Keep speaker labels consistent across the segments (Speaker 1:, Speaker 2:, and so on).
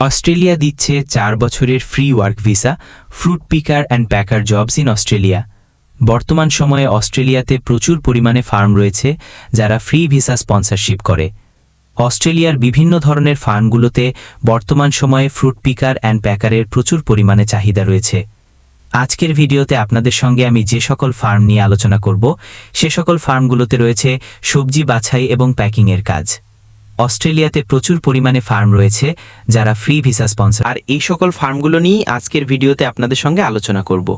Speaker 1: Australia দিচ্ছে চার বছরের free work visa fruit picker and packer jobs in Australia বর্তমান সময়ে অস্ট্রেলিয়াতে প্রচুর পরিমাণে ফার্ম রয়েছে যারা ফ্রি ভিসা স্পন্সরশিপ করে। অস্ট্রেলিয়ার বিভিন্ন ধরনের ফার্মগুলোতে বর্তমান সময়ে ফ্রুট পিকার অ্যান্ড প্যাকারের প্রচুর পরিমাণে চাহিদা রয়েছে। আজকের ভিডিওতে আপনাদের সঙ্গে আমি যে সকল ফার্ম নিয়ে আলোচনা করব, সে সকল ফার্মগুলোতে রয়েছে সবজি বাছাই এবং প্যাকিংয়ের কাজ। অস্ট্রেলিয়াতে প্রচুর পরিমাণে ফার্ম রয়েছে যারা ফ্রি ভিসা স্পন্সর আর এই সকল ফার্মগুলো নিয়েই আজকের ভিডিওতে আপনাদের সঙ্গে আলোচনা করব।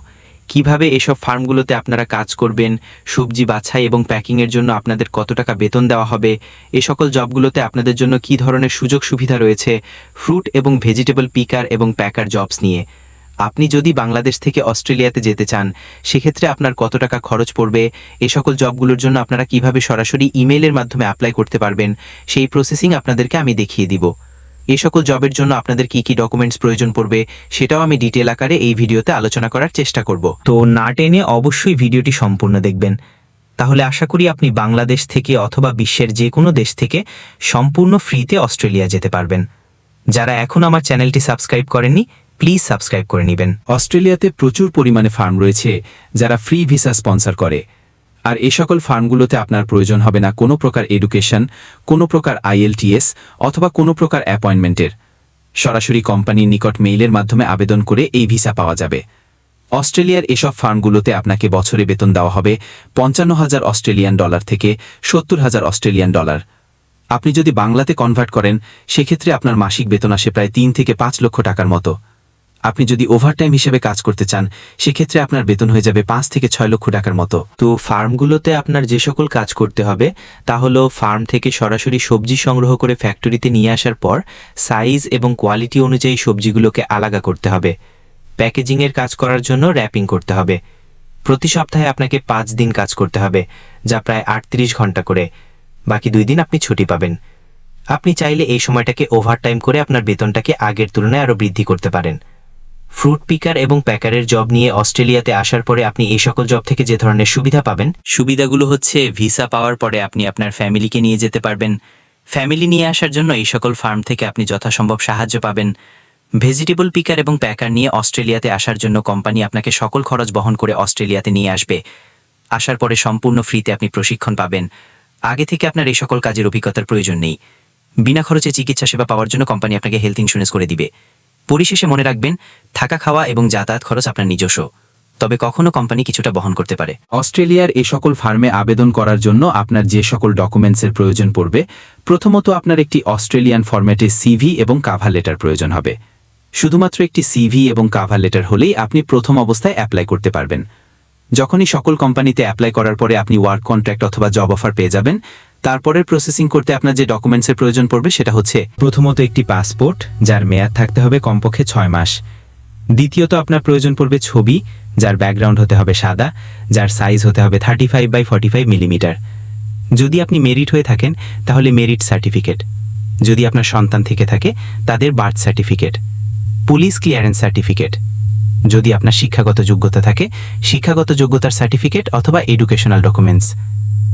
Speaker 1: কীভাবে এসব ফার্মগুলোতে আপনারা কাজ করবেন, সবজি বাছাই এবং প্যাকিংয়ের জন্য আপনাদের কত টাকা বেতন দেওয়া হবে, এ সকল জবগুলোতে আপনাদের জন্য কী ধরনের সুযোগ সুবিধা রয়েছে ফ্রুট এবং ভেজিটেবল পিকার এবং প্যাকার জবস নিয়ে। আপনি যদি বাংলাদেশ থেকে অস্ট্রেলিয়াতে যেতে চান, সেক্ষেত্রে আপনার কত টাকা খরচ পড়বে, এ সকল জবগুলোর জন্য আপনারা কীভাবে সরাসরি ইমেইলের মাধ্যমে অ্যাপ্লাই করতে পারবেন, সেই প্রসেসিং আপনাদেরকে আমি দেখিয়ে দিব। এ সকল জবের জন্য আপনাদের কি কি ডকুমেন্টস প্রয়োজন পড়বে, সেটাও আমি ডিটেল আকারে এই ভিডিওতে আলোচনা করার চেষ্টা করব। তো না টেনে অবশ্যই ভিডিওটি সম্পূর্ণ দেখবেন। তাহলে আশা করি আপনি বাংলাদেশ থেকে অথবা বিশ্বের যে কোনো দেশ থেকে সম্পূর্ণ ফ্রিতে অস্ট্রেলিয়া যেতে পারবেন। যারা এখন আমার চ্যানেলটি সাবস্ক্রাইব করেননি প্লিজ সাবস্ক্রাইব করে নেবেন।
Speaker 2: অস্ট্রেলিয়াতে প্রচুর পরিমাণে ফার্ম রয়েছে যারা ফ্রি ভিসা স্পন্সর করে। আর এ সকল ফার্মগুলোতে আপনার প্রয়োজন হবে না কোনো প্রকার এডুকেশন কোনো প্রকার আইএলটিএস অথবা কোনো প্রকার অ্যাপয়েন্টমেন্টের সরাসরি কোম্পানির নিকট মেইলের মাধ্যমে আবেদন করে এই ভিসা পাওয়া যাবে। অস্ট্রেলিয়ার এসব ফার্মগুলোতে আপনাকে বছরে বেতন দেওয়া হবে পঞ্চান্ন হাজার অস্ট্রেলিয়ান ডলার থেকে সত্তর হাজার অস্ট্রেলিয়ান ডলার। আপনি যদি বাংলাতে কনভার্ট করেন, সেক্ষেত্রে আপনার মাসিক বেতন আসে প্রায় তিন থেকে পাঁচ লক্ষ টাকার মতো। আপনি যদি ওভারটাইম হিসেবে কাজ করতে চান, সেক্ষেত্রে আপনার বেতন হয়ে যাবে পাঁচ থেকে ছয় লক্ষ টাকার মতো।
Speaker 1: তো ফার্মগুলোতে আপনার যে সকল কাজ করতে হবে, তা হলো ফার্ম থেকে সরাসরি সবজি সংগ্রহ করে ফ্যাক্টরিতে নিয়ে আসার পর সাইজ এবং কোয়ালিটি অনুযায়ী সবজিগুলোকে আলাদা করতে হবে। প্যাকেজিংয়ের কাজ করার জন্য র্যাপিং করতে হবে। প্রতি সপ্তাহে আপনাকে পাঁচ দিন কাজ করতে হবে, যা প্রায় আটত্রিশ ঘণ্টা করে। বাকি দুই দিন আপনি ছুটি পাবেন। আপনি চাইলে এই সময়টাকে ওভারটাইম করে আপনার বেতনটাকে আগের তুলনায় আরও বৃদ্ধি করতে পারেন। ফ্রুট পিকার এবং প্যাকারের জব নিয়ে অস্ট্রেলিয়াতে আসার পরে আপনি এই সকল জব থেকে যে ধরনের সুবিধা পাবেন, সুবিধাগুলো হচ্ছে ভিসা পাওয়ার পরে আপনি আপনার ফ্যামিলিকে নিয়ে যেতে পারবেন। ফ্যামিলি নিয়ে আসার জন্য এই সকল ফার্ম থেকে আপনি যথাসম্ভব সাহায্য পাবেন। ভেজিটেবল পিকার এবং প্যাকার নিয়ে অস্ট্রেলিয়াতে আসার জন্য কোম্পানি আপনাকে সকল খরচ বহন করে অস্ট্রেলিয়াতে নিয়ে আসবে। আসার পরে সম্পূর্ণ ফ্রিতে আপনি প্রশিক্ষণ পাবেন। আগে থেকে আপনার এই সকল কাজের অভিজ্ঞতার প্রয়োজন নেই। বিনা খরচে চিকিৎসা সেবা পাওয়ার জন্য কোম্পানি আপনাকে হেলথ ইন্স্যুরেন্স করে দিবে। পরিশেষে মনে রাখবেন, থাকা খাওয়া এবং যাতায়াত খরচ আপনার নিজস্ব। তবে কখনো কোম্পানি কিছুটা বহন করতে পারে।
Speaker 2: অস্ট্রেলিয়ার এ সকল ফার্মে আবেদন করার জন্য আপনার যে সকল ডকুমেন্টসের প্রয়োজন পড়বে, প্রথমত আপনার একটি অস্ট্রেলিয়ান ফরম্যাটে সিভি এবং কাভার লেটার প্রয়োজন হবে। শুধুমাত্র একটি সিভি এবং কাভার লেটার হলেই আপনি প্রথম অবস্থায় অ্যাপ্লাই করতে পারবেন। যখনই সকল কোম্পানিতে অ্যাপ্লাই করার পরে আপনি ওয়ার্ক কন্ট্রাক্ট অথবা জব অফার পেয়ে যাবেন তারপরের প্রসেসিং করতে আপনার যে ডকুমেন্টসের প্রয়োজন পড়বে সেটা হচ্ছে
Speaker 1: প্রথমত একটি পাসপোর্ট যার মেয়াদ থাকতে হবে কমপক্ষে ছয় মাস। দ্বিতীয়ত আপনার প্রয়োজন পড়বে ছবি, যার ব্যাকগ্রাউন্ড হতে হবে সাদা, যার সাইজ হতে হবে thirty five by forty five millimetre যদি আপনি মেরিট হয়ে থাকেন, তাহলে মেরিট সার্টিফিকেট যদি আপনার সন্তান থেকে থাকে, তাদের birth certificate police clearance certificate যদি আপনার শিক্ষাগত যোগ্যতা থাকে, শিক্ষাগত যোগ্যতার সার্টিফিকেট অথবা এডুকেশনাল ডকুমেন্টস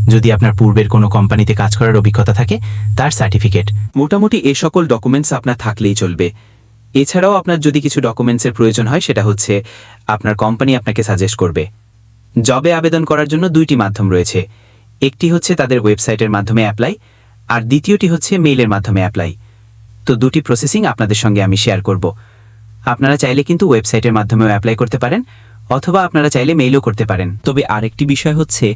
Speaker 1: যদি আপনার পূর্বের কোনো কোম্পানিতে কাজ করার অভিজ্ঞতা থাকে, তার সার্টিফিকেট।
Speaker 2: মোটামুটি এ সকল ডকুমেন্টস আপনার থাকলেই চলবে। এছাড়াও আপনার যদি কিছু ডকুমেন্টসের প্রয়োজন হয়, সেটা হচ্ছে আপনার কোম্পানি আপনাকে সাজেস্ট করবে। জবে আবেদন করার জন্য দুইটি মাধ্যম রয়েছে। একটি হচ্ছে তাদের ওয়েবসাইটের মাধ্যমে অ্যাপ্লাই, আর দ্বিতীয়টি হচ্ছে মেইলের মাধ্যমে অ্যাপ্লাই। তো দুটি প্রসেসিং আপনাদের সঙ্গে আমি শেয়ার করব। আপনারা চাইলে কিন্তু ওয়েবসাইটের মাধ্যমেও অ্যাপ্লাই করতে পারেন। অথবা আপনারা চাইলে মেইলও করতে পারেন।
Speaker 1: তবে আরেকটি বিষয় হচ্ছে,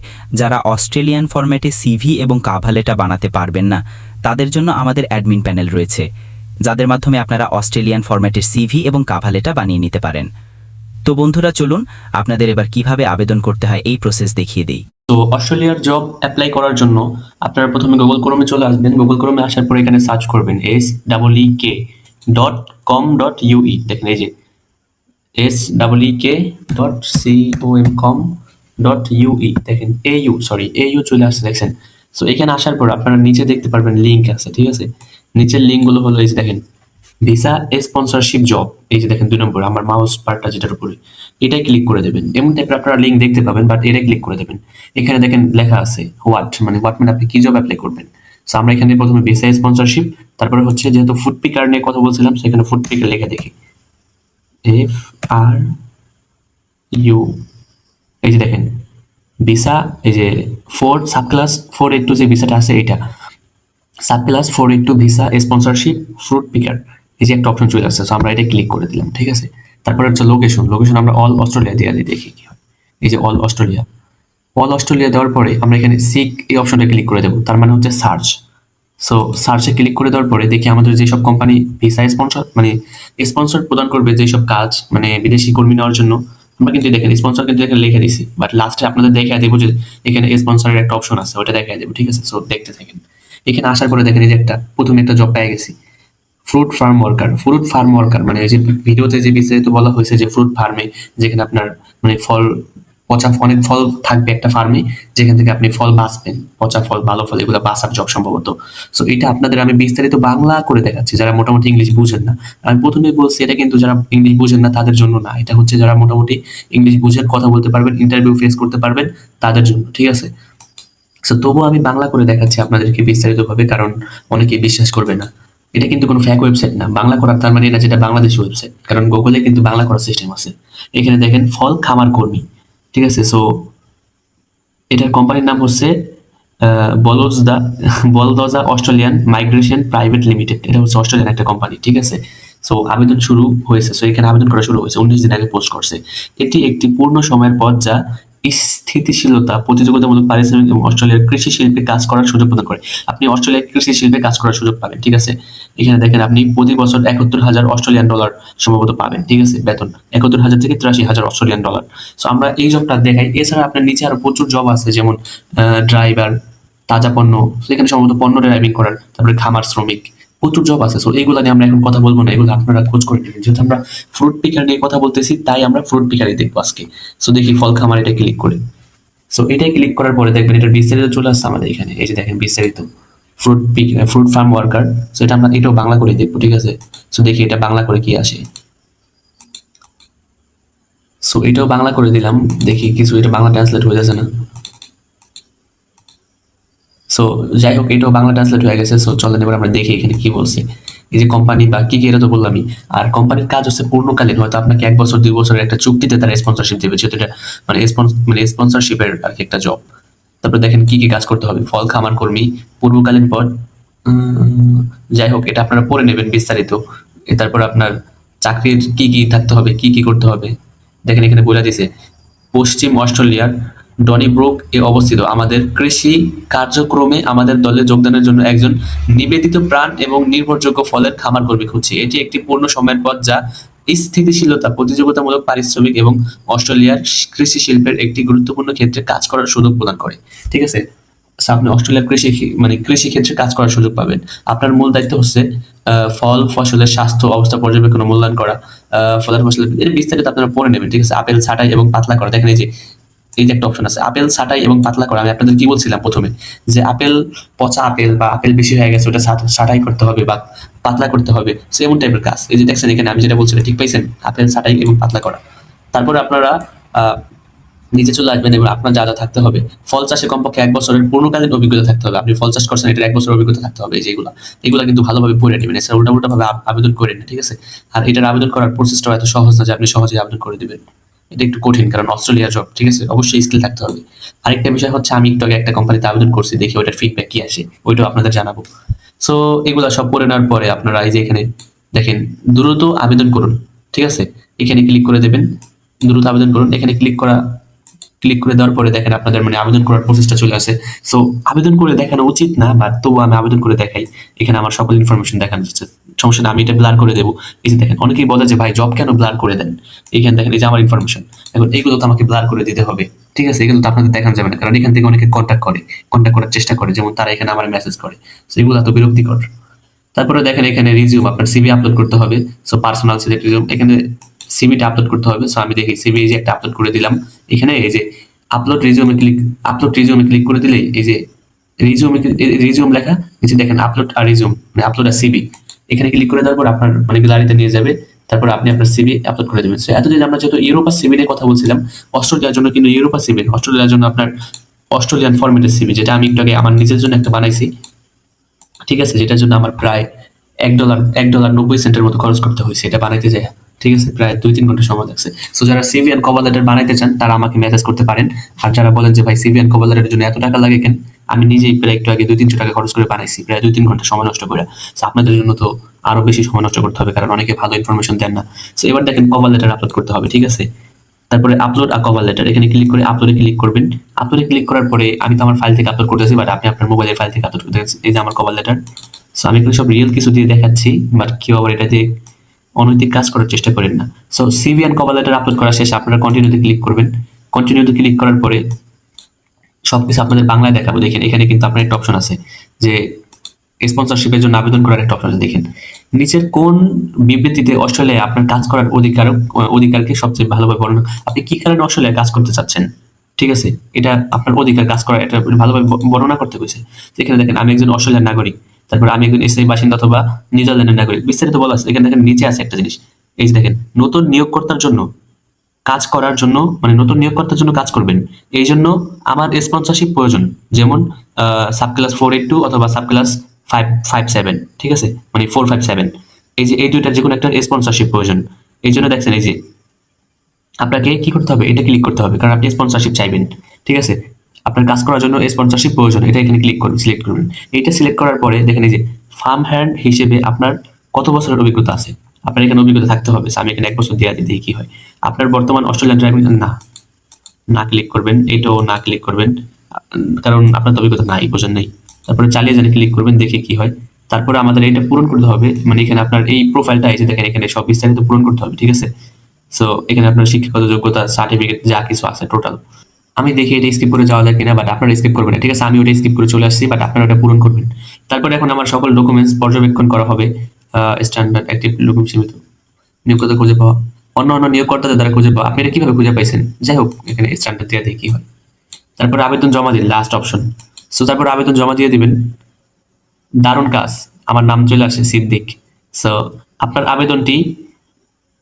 Speaker 1: যারা অস্ট্রেলিয়ান ফরম্যাটে সিভি এবং কাভালেটা বানাতে পারবেন না, তাদের জন্য আমাদের অ্যাডমিন প্যানেল রয়েছে, যাদের মাধ্যমে আপনারা অস্ট্রেলিয়ান ফরম্যাটের সিভি এবং কাভালেটা বানিয়ে নিতে পারেন। তো বন্ধুরা, চলুন, আপনাদের এবার কীভাবে আবেদন করতে হয় এই প্রসেস দেখিয়ে দিই।
Speaker 3: তো অস্ট্রেলিয়ার জব অ্যাপ্লাই করার জন্য আপনারা প্রথমে গুগল ক্রোমে চলে আসবেন। গুগল ক্রোমে আসার পর এখানে সার্চ করবেন S double E K dot com dot AU দেখেন, এই যে এস ইউই দেখেন এ সরি এ চলে আসছে, দেখছেন? সো এখানে আসার পর আপনারা নিচে দেখতে পারবেন লিঙ্ক আছে, ঠিক আছে? নিচের লিঙ্কগুলো হলো এই যে দেখেন ভিসা স্পন্সরশিপ জব এই যে দেখেন দুই নম্বর, আমার মাউস পার্টটা যেটার উপরে, এটাই ক্লিক করে দেবেন। এমন টাইপের আপনারা লিঙ্ক দেখতে পাবেন বাট এটাই ক্লিক করে দেবেন। এখানে দেখেন লেখা আছে হোয়াট মানে হোয়াট মানে আপনি কি জব অ্যাপ্লাই করবেন? সো আমরা এখানে প্রথমে ভিসা স্পন্সরশিপ তারপরে হচ্ছে যেহেতু ফুড পিকার নিয়ে কথা বলছিলাম, সেখানে ফুড পিকার লিখে দেখি। এফ আর ইউ এই যে দেখেন, ভিসা, এই যে four subclass four eight two যে ভিসাটা আছে এইটা। Subclass four eight two visa sponsorship fruit picker এই যে একটা অপশন চলে আসছে। সো আমরা এটা ক্লিক করে দিলাম, ঠিক আছে? তারপরে হচ্ছে লোকেশন লোকেশন আমরা অল অস্ট্রেলিয়া দিয়ে দেখি কি হয়। এই যে অল অস্ট্রেলিয়া অল অস্ট্রেলিয়া দেওয়ার পরে আমরা এখানে সিক এই অপশনটা ক্লিক করে দেবো। তার মানে হচ্ছে সার্চ সো সার্চে ক্লিক করে দেওয়ার পরে দেখি আমাদের যেসব কোম্পানি ভিসা স্পন্সর মানে স্পন্সর প্রদান করবে যেসব কাজ মানে বিদেশি কর্মী নেওয়ার জন্য, আমরা কিন্তু দেখেন স্পন্সর কিন্তু এখানে লিখে দিছি। বাট লাস্টে আপনাদের দেখে দেবো যে এখানে স্পন্সরের একটা অপশন আছে ওটা দেখে দেবো, ঠিক আছে? সো দেখতে থাকেন। এখানে আসার পরে দেখেন এই যে একটা, প্রথমে একটা জব পেয়ে গেছি। Fruit farm worker fruit farm worker মানে যে ভিডিওতে যে বিস্তারিত বলা হয়েছে যে ফ্রুট ফার্মে যেখানে আপনার মানে ফল পচা অনেক ফল থাকবে একটা ফার্মে যেখান থেকে আপনি ফল বাঁচবেন। পচা ফল, ভালো ফল, এগুলো বাঁচার জব সম্ভবত। সো এটা আপনাদের আমি বিস্তারিত বাংলা করে দেখাচ্ছি, যারা মোটামুটি ইংলিশ বুঝেন না। আমি প্রথমে বলছি, এটা কিন্তু যারা ইংলিশ বুঝেন না, তাদের জন্য না। এটা হচ্ছে যারা মোটামুটি ইংলিশ বুঝেন, কথা বলতে পারবেন ইন্টারভিউ ফেস করতে পারবেন, তাদের জন্য, ঠিক আছে? সো তবুও আমি বাংলা করে দেখাচ্ছি আপনাদেরকে বিস্তারিতভাবে, কারণ অনেকে বিশ্বাস করবে না। এটা কিন্তু কোনো ফ্যাক ওয়েবসাইট না। বাংলা করার তার মানে এটা যেটা বাংলাদেশি ওয়েবসাইট কারণ গুগলে কিন্তু বাংলা করার সিস্টেম আছে। এখানে দেখেন, ফল খামার কর্মী। ঠিক আছে? সো এটার কোম্পানির নাম হচ্ছে বলদা বলদজা অস্ট্রেলিয়ান মাইগ্রেশন প্রাইভেট লিমিটেড। এটা হচ্ছে অস্ট্রেলিয়ান একটা কোম্পানি ঠিক আছে? সো আবেদন শুরু হয়েছে। সো এখানে আবেদন করা শুরু হয়েছে, উনিশ দিন আগে পোস্ট করছে। এটি একটি পূর্ণ সময়ের পদ যা স্থিতিশীলতা, প্রতিযোগিতামূলক পারিশ্রমিক এবং অস্ট্রেলিয়ার কৃষি শিল্পে কাজ করার সুযোগ প্রদান করে। আপনি অস্ট্রেলিয়ার কৃষি শিল্পে কাজ করার সুযোগ পাবেন, ঠিক আছে? এখানে দেখেন আপনি প্রতি বছর একাত্তর হাজার অস্ট্রেলিয়ান ডলার সম্ভবত পাবেন, ঠিক আছে? বেতন, একাত্তর হাজার থেকে তিরাশি হাজার অস্ট্রেলিয়ান ডলার। সো আমরা এই জবটা দেখাই। এছাড়া আপনার নিচে আরও প্রচুর জব আছে, যেমন ড্রাইভার, তাজা পণ্য সেখানে সম্ভবত পণ্য ড্রাইভিং করার, তারপরে খামার শ্রমিক প্রচুর জব আছে। সো এইগুলো নিয়ে আমরা এখন কথা বলব না। এগুলো আপনারা খোঁজ করে নেবেন। যেহেতু আমরা ফ্রুট পিকার নিয়ে কথা বলতেছি, তাই আমরা ফ্রুট পিকারই দেখব আজকে। সো দেখি ফল খামার এটা ক্লিক করে। সো এটাই ক্লিক করার পরে দেখবেন এটা বিস্তারিত চলে আসছে আমাদের এখানে। এই যে দেখেন বিস্তারিত। Fruit pick fruit farm worker so এটা আমরা এটাও বাংলা করে দেখব, ঠিক আছে? সো দেখি এটা বাংলা করে কি আসে। সো এটাও বাংলা করে দিলাম। দেখি কিছু, এটা বাংলা ট্রান্সলেট হয়ে যাচ্ছে না। সো যাই হোক, এটাও বাংলা ট্রান্সলেট হয়ে গেছে সো চলেন এবার আমরা দেখি এখানে কি বলছে। এই যে কোম্পানি বা কি কি, এটা তো বললামই। আর কোম্পানির কাজ হচ্ছে পূর্ণকালীন, হয়তো আপনাকে এক বছর, দুই বছরের একটা চুক্তিতে তারা স্পন্সরশিপ দেবে, যেহেতু এটা মানে মানে স্পন্সরশিপের আর কি একটা জব তারপর দেখেন কি কি কাজ করতে হবে। ফল, খামার, কর্মী, পূর্বকালীন পদ যাই হোক, এটা আপনারা পড়ে নেবেন বিস্তারিত। তারপর আপনার চাকরির কি কি থাকতে হবে, কি কি করতে হবে। দেখেন এখানে বলে দিছে পশ্চিম অস্ট্রেলিয়ার ডনিব্রুক এ অবস্থিত। আমাদের কৃষি কার্যক্রমে আমাদের দলে যোগদানের জন্য একজন নিবেদিত প্রাণ এবং নির্ভরযোগ্য ফলের খামার কর্মী খুঁজছে। এটি একটি পূর্ণ সময়ের পথ যা স্থিতিশীলতা, প্রতিযোগিতামূলক পারিশ্রমিক এবং অস্ট্রেলিয়ার কৃষি শিল্পের একটি গুরুত্বপূর্ণ ক্ষেত্রে কাজ করার সুযোগ প্রদান করে। ঠিক আছে? আপনি অস্ট্রেলিয়ার কৃষি মানে কৃষি ক্ষেত্রে কাজ করার সুযোগ পাবেন। আপনার মূল দায়িত্ব হচ্ছে ফল, ফসলের স্বাস্থ্য অবস্থা পর্যবেক্ষণ মূল্যায়ন করা। ফলের ফসলের বিস্তারিত আপনারা পড়ে নেবেন। ঠিক আছে? আপেল, ছাটাই এবং পাতলা করা। দেখেন এই যে এই যে একটা অপশন আছে, আপেল, ছাটাই এবং পাতলা করা। আমি আপনাদের কি বলছিলাম প্রথমে? যে আপেল পচা আপেল বা আপেল বেশি হয়ে গেছে, ওটা ছাটাই করতে হবে বা পাতলা করতে হবে। সেমন টাইপের কাজ। এই যে দেখছেন এখানে আমি যেটা বলছিলাম ঠিক পাইছেন? আপেল, ছাটাই এবং পাতলা করা। তারপরে আপনারা নিচে চলে আসবেন এবং আপনার যা যা থাকতে হবে। ফল চাষে কমপক্ষে এক বছরের পূর্ণকালীন অভিজ্ঞতা থাকতে হবে। আপনি ফল চাষ করছেন, এটার এক বছরের অভিজ্ঞতা থাকতে হবে। যেগুলো এগুলো কিন্তু ভালোভাবে পড়ে নেবেন। এছাড়া উল্টা উল্টা ভাবে আব- আবেদন করে নেন, ঠিক আছে? আর এটার আবেদন করার প্রসেসটাও এত সহজ না যে আপনি সহজে আবেদন করে দিবেন। এটা একটু কঠিন, কারণ অস্ট্রেলিয়ার জব ঠিক আছে? অবশ্যই স্কিল থাকতে হবে। আরেকটা বিষয় হচ্ছে, আমি একটু আগে একটা কোম্পানিতে আবেদন করছি, দেখি ওটার ফিডব্যাক কি আসে। ওইটাও আপনাদের জানাব। সো এগুলো সব পড়ে নেওয়ার পরে আপনারা এই যে এখানে দেখেন, দ্রুত আবেদন করুন, ঠিক আছে? এখানে ক্লিক করে দেবেন, দ্রুত আবেদন করুন। এখানে ক্লিক করা ক্লিক করে দেওয়ার পরে দেখেন আপনাদের মানে আবেদন করার প্রসেসটা চলে আসে। সো আবেদন করে দেখানো উচিত না বাট তবু আমি আবেদন করে দেখাই। এখানে আমার সকল ইনফরমেশন দেখানো যাচ্ছে সমস্যা আমি এটা ব্লার করে দেবো। এই যে দেখেন, অনেকেই বলে যে, ভাই জব কেন ব্লার করে দেন? এখানে দেখেন এই যে আমার ইনফরমেশন এখন এইগুলো তো আমাকে ব্লার করে দিতে হবে। ঠিক আছে? এগুলো তো আপনাদের দেখানো যাবে না। কারণ এখান থেকে অনেকে কন্ট্যাক্ট করে। কন্ট্যাক্ট করার চেষ্টা করে। যেমন তারা এখানে আমার মেসেজ করে। সো এগুলো তো বিরক্তিকর। তারপরে দেখেন, এখানে রিজিউম আপনার সিভি আপলোড করতে হবে। সো পার্সোনাল সিলেক্ট রিজিউম এখানে সিভিটা আপলোড করতে হবে। সো আমি দেখি সিভি যে একটা আপলোড করে দিলাম। এখানে এই যে upload resume click upload resume click করে দিলে এই যে রিজিউমে রিজিউম লেখা যে দেখেন আপলোড আর রিজিউম মানে আপলোড আর সিভি এখানে ক্লিক করে দেওয়ার পর আপনার মানে গ্যালারিতে নিয়ে যাবে। তারপর আপনি আপনার সিভি আপলোড করে দেবেন। So, এতদিন আমরা যেহেতু ইউরোপা নিয়ে কথা বলছিলাম অস্ট্রেলিয়ার জন্য কিন্তু ইউরোপা সিভি অস্ট্রেলিয়ার জন্য আপনার অস্ট্রেলিয়ান ফরম্যাটের সিভি যেটা আমি একটু আগে আমার নিজের জন্য একটা বানাইছি। ঠিক আছে? যেটার জন্য আমার প্রায় এক ডলার এক ডলার নব্বই সেন্টের মতো খরচ করতে হয়েছে এটা বানাইতে যায় ঠিক আছে? প্রায় দুই তিন ঘণ্টা সময় লাগছে। সো যারা সিভি অ্যান্ড কভার লেটার বানাইতে চান তারা আমাকে মেসেজ করতে পারেন। আর যারা বলেন যে ভাই সিভি অ্যান্ড কভার লেটারের জন্য এত টাকা লাগে কেন? আমি নিজেই প্রায় একটু আগে দুই তিনশো টাকা খরচ করে বানাইছি, প্রায় দুই তিন ঘণ্টা সময় নষ্ট করে। সো আপনাদের জন্য তো আরও বেশি সময় নষ্ট করতে হবে, কারণ অনেকে ভালো ইনফরমেশন দেন না। সো এবার দেখেন কভার লেটার আপলোড করতে হবে, ঠিক আছে? তারপরে আপলোড আ কভার লেটার এখানে ক্লিক করে আপলোডে ক্লিক করবেন। আপলোডে ক্লিক করার পরে আমি তো আমার ফাইল থেকে আপলোড করতেছি বাট আপনি আপনার মোবাইলের ফাইল থেকে আপলোড করতে এই যে আমার কভার লেটার সো আমি এখানে সব রিয়েল কিছু দিয়ে দেখাচ্ছি বাট কেউ আবার এটা দিয়ে অনৈতিক কাজ করার চেষ্টা করেন না। So CV and cover letter upload করা শেষে, আপনারা কন্টিনিউতে ক্লিক করবেন। কন্টিনিউতে ক্লিক করার পরে সবকিছু আপনাদের বাংলায় দেখাবো। দেখেন, এখানে কিন্তু আপনার একটা অপশন আছে যে স্পন্সরশিপের জন্য আবেদন করার একটা অপশন দেখেন, নিচের কোন বিবৃতিতে অস্ট্রেলিয়ায় আপনার কাজ করার অধিকার, অধিকারকে সবচেয়ে ভালোভাবে বর্ণনা আপনি কি কারণে অস্ট্রেলিয়ায় কাজ করতে চাচ্ছেন? ঠিক আছে, এটা আপনার অধিকার কাজ করা এটা ভালোভাবে বর্ণনা করতে হয়েছে। এখানে দেখেন, আমি একজন অস্ট্রেলিয়ার নাগরিক, তারপর আমি একজন স্থায়ী বাসিন্দা অথবা নিউজিল্যান্ডের নাগরিক। বিস্তারিত বলা আছে। এখানে দেখেন, নিচে আছে একটা জিনিস। এই যে দেখেন, নতুন নিয়োগকর্তার জন্য কাজ করার জন্য মানে নতুন নিয়োগকর্তার জন্য কাজ করবেন। এই জন্য আমার স্পন্সরশিপ প্রয়োজন। যেমন subclass four eight two অথবা subclass five five seven ঠিক আছে? মানে ফোর ফাইভ সেভেন এই যে, এই দুইটার যে কোনো একটা স্পন্সরশিপ প্রয়োজন। এই জন্য দেখছেন, এই যে, আপনাকে কি করতে হবে? এটা ক্লিক করতে হবে, কারণ আপনি স্পন্সরশিপ চাইবেন, ঠিক আছে? আপনার কাজ করার জন্য স্পন্সরশিপ প্রয়োজন, এটা এখানে ক্লিক করবেন সিলেক্ট করবেন এইটা সিলেক্ট করার পরে দেখেন, এই যে ফার্ম হ্যান্ড হিসেবে আপনার কত বছরের অভিজ্ঞতা আছে? আপনার এখানে অভিজ্ঞতা থাকতে হবে। আমি এখানে এক বছর দিয়ে দিই কি হয়। আপনার বর্তমান অস্ট্রেলিয়ান ড্রাইভিং না। না ক্লিক করবেন। এটাও না ক্লিক করবেন। কারণ আপনার তো অভিজ্ঞতা নাই, বোঝেন নেই। তারপরে চালিয়ে জানে ক্লিক করবেন, দেখে কি হয়। তারপরে আমাদের এটা পূরণ করতে হবে। মানে এখানে আপনার এই প্রোফাইলটা যে দেখেন, এখানে সব বিস্তারিত পূরণ করতে হবে, ঠিক আছে? সো এখানে আপনার শিক্ষাগত যোগ্যতা সার্টিফিকেট যা কিছু আছে টোটাল আমি দেখি এটা স্কিপ করে যাওয়া যায় কিনা বাট আপনারা স্কিপ করবেন ঠিক আছে? আমি ওটা স্কিপ করে চলে আসছি বাট আপনারা ওটা পূরণ করবেন। তারপরে এখন আমার সকল ডকুমেন্টস পর্যবেক্ষণ করা হবে। স্ট্যান্ডার্ড অ্যাক্টিভ ডকুমেন্ট সীমিত। নিয়োগকর্তা খুঁজে পাওয়া। অন্য অন্য নিয়োগকর্তাদের দ্বারা খুঁজে পাওয়া। আপনি এটা কীভাবে খুঁজে পাইছেন? যাই হোক, এখানে স্ট্যান্ডার্ড দিয়ে দেখি কি হয়। তারপর আবেদন জমা দিন লাস্ট অপশন সো তারপর আবেদন জমা দিয়ে দিবেন, দারুণ কাজ, আমার নাম চলে আসে সিদ্দিক। সো আপনার আবেদনটি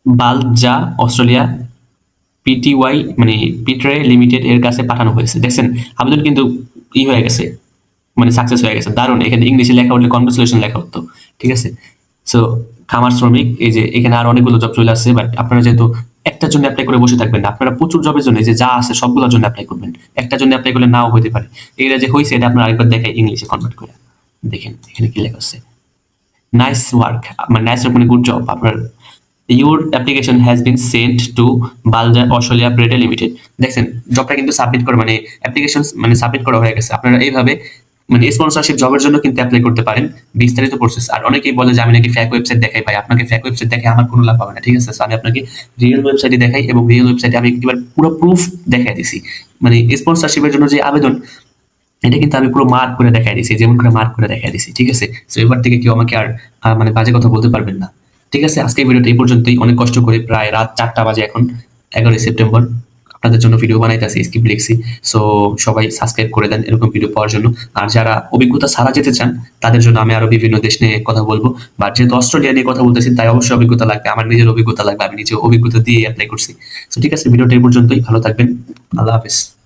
Speaker 3: বালজা, অস্ট্রেলিয়া, পিটিওয়াই মানে পিটরে লিমিটেড এর কাছে পাঠানো হয়েছে। দেখছেন, আবেদন কিন্তু ই হয়ে গেছে মানে সাকসেস হয়ে গেছে। দারুণ, এখানে ইংলিশে লেখা উঠলে কনগ্রেচুলেশন লেখা হতো ঠিক আছে? সো খামার শ্রমিক, এই যে এখানে আর অনেকগুলো জব চলে আসছে বাট আপনারা যেহেতু একটার জন্য অ্যাপ্লাই করে বসে থাকবেন না আপনারা প্রচুর জবের জন্য যে যা আছে সবগুলোর জন্য অ্যাপ্লাই করবেন। একটার জন্য অ্যাপ্লাই করলে নাও হতে পারে। এটা যে হয়েছে এটা আপনারা আরেকবার দেখাই ইংলিশে কনভার্ট করে। দেখেন, এখানে কি লেখা আছে? নাইস ওয়ার্ক মানে নাইস ওয়ার্ক মানে গুড জব আপনার your application has been sent to বালজা Australia ব্রেডে লিমিটেড দেখছেন জবটা কিন্তু সাবমিট করা মানে অ্যাপ্লিকেশন মানে সাবমিট করা হয়ে গেছে। আপনারা এইভাবে মানে স্পন্সরশিপ জবের জন্য কিন্তু অ্যাপ্লাই করতে পারেন। বিস্তারিত প্রসেস আর অনেকেই বলে যে আমি নাকি ফ্যাক ওয়েবসাইট দেখাই ভাই। আপনাকে ফ্যাক ওয়েবসাইট দেখে আমার কোনো লাভ হবে না, ঠিক আছে? আমি আপনাকে রিয়েল ওয়েবসাইটে দেখাই এবং রিয়েল ওয়েবসাইটে আমি এবার পুরো প্রুফ দেখাই দিছি। মানে স্পন্সরশিপের জন্য যে আবেদন, এটা কিন্তু আমি পুরো মার্ক করে দেখাই দিছি, যেমন করে মার্ক করে দেখাই দিছি, ঠিক আছে? তো এবার থেকে কেউ আমাকে আর মানে বাজে কথা বলতে পারবেন না, ঠিক আছে? আজকে ভিডিওটা এই পর্যন্তই। অনেক কষ্ট করে প্রায় রাত চারটা বাজে এখন, এগারোই সেপ্টেম্বর। আপনাদের জন্য ভিডিও বানাইতেছি স্ক্রিপ্ট লিখছি। সো সবাই সাবস্ক্রাইব করে দেন এরকম ভিডিও পাওয়ার জন্য। আর যারা অভিজ্ঞতা সারা যেতে চান, তাদের জন্য আমি আরও বিভিন্ন দেশ নিয়ে কথা বলব। বা যেহেতু অস্ট্রেলিয়া নিয়ে কথা বলতেছি, তাই অবশ্যই অভিজ্ঞতা লাগবে। আমার নিজের অভিজ্ঞতা লাগবে, আমি নিজে অভিজ্ঞতা দিয়ে অ্যাপ্লাই করছি। তো ঠিক আছে ভিডিওটা এই পর্যন্তই। ভালো থাকবেন। আল্লাহ হাফিজ।